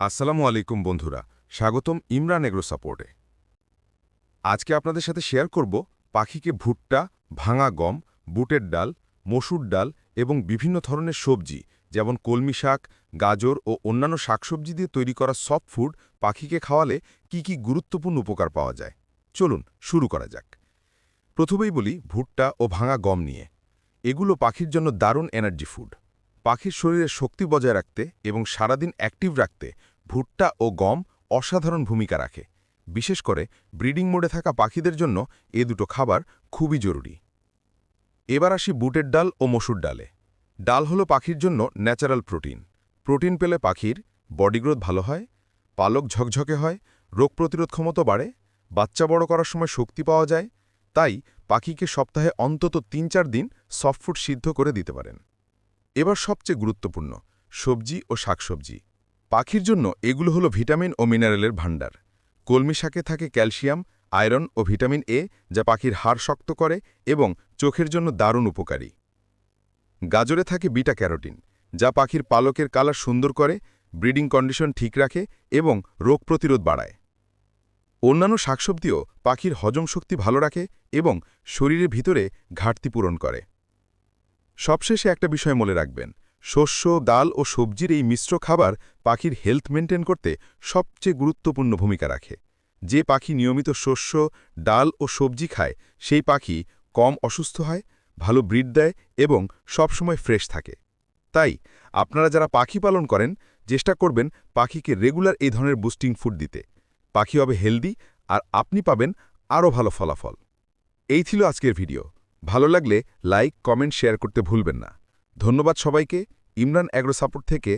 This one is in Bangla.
আসসালামু আলাইকুম বন্ধুরা, স্বাগতম ইমরান এগ্রো সাপোর্টে। আজকে আপনাদের সাথে শেয়ার করব পাখিকে ভুট্টা, ভাঙা গম, বুটের ডাল, মসুর ডাল এবং বিভিন্ন ধরনের সবজি, যেমন কলমি শাক, গাজর ও অন্যান্য শাকসবজি দিয়ে তৈরি করা সফট ফুড পাখিকে খাওয়ালে কি কি গুরুত্বপূর্ণ উপকার পাওয়া যায়। চলুন শুরু করা যাক। প্রথমেই বলি ভুট্টা ও ভাঙা গম নিয়ে। এগুলো পাখির জন্য দারুণ এনার্জি ফুড। পাখির শরীরে শক্তি বজায় রাখতে এবং সারাদিন অ্যাক্টিভ রাখতে ভুট্টা ও গম অসাধারণ ভূমিকা রাখে। বিশেষ করে ব্রিডিং মোডে থাকা পাখিদের জন্য এ দুটো খাবার খুবই জরুরি। এবার আসি বুটের ডাল ও মসুর ডালে। ডাল হলো পাখির জন্য ন্যাচারাল প্রোটিন। প্রোটিন পেলে পাখির বডি গ্রোথ ভালো হয়, পালক ঝকঝকে হয়, রোগ প্রতিরোধ ক্ষমতা বাড়ে, বাচ্চা বড় করার সময় শক্তি পাওয়া যায়, তাই পাখিকে সপ্তাহে অন্তত তিন চার দিন সফটফুড সিদ্ধ করে দিতে পারেন। এবার সবচেয়ে গুরুত্বপূর্ণ, সবজি ও শাকসবজি। পাখির জন্য এগুলো হলো ভিটামিন ও মিনারেলের ভাণ্ডার। কলমি শাকে থাকে ক্যালসিয়াম, আয়রন ও ভিটামিন এ, যা পাখির হাড় শক্ত করে এবং চোখের জন্য দারুণ উপকারী। গাজরে থাকে বিটা ক্যারোটিন, যা পাখির পালকের কালার সুন্দর করে, ব্রিডিং কন্ডিশন ঠিক রাখে এবং রোগ প্রতিরোধ বাড়ায়। অন্যান্য শাকসবজিও পাখির হজম শক্তি ভালো রাখে এবং শরীরের ভিতরে ঘাটতি পূরণ করে। সবশেষে একটা বিষয় মনে রাখবেন শস্য, ডাল ও সবজির এই মিশ্র খাবার পাখির হেলথ মেনটেন করতে সবচেয়ে গুরুত্বপূর্ণ ভূমিকা রাখে। যে পাখি নিয়মিত শস্য, ডাল ও সবজি খায়, সেই পাখি কম অসুস্থ হয়, ভালো ব্রিড দেয় এবং সবসময় ফ্রেশ থাকে। তাই আপনারা যারা পাখি পালন করেন, চেষ্টা করবেন পাখিকে রেগুলার এই ধরনের বুস্টিং ফুড দিতে। পাখি হবে হেলদি আর আপনি পাবেন আরও ভালো ফলাফল। এই ছিল আজকের ভিডিও। ভালো লাগলে লাইক, কমেন্ট, শেয়ার করতে ভুলবেন না। ধন্যবাদ সবাইকে ইমরান অ্যাগ্রো সাপোর্ট থেকে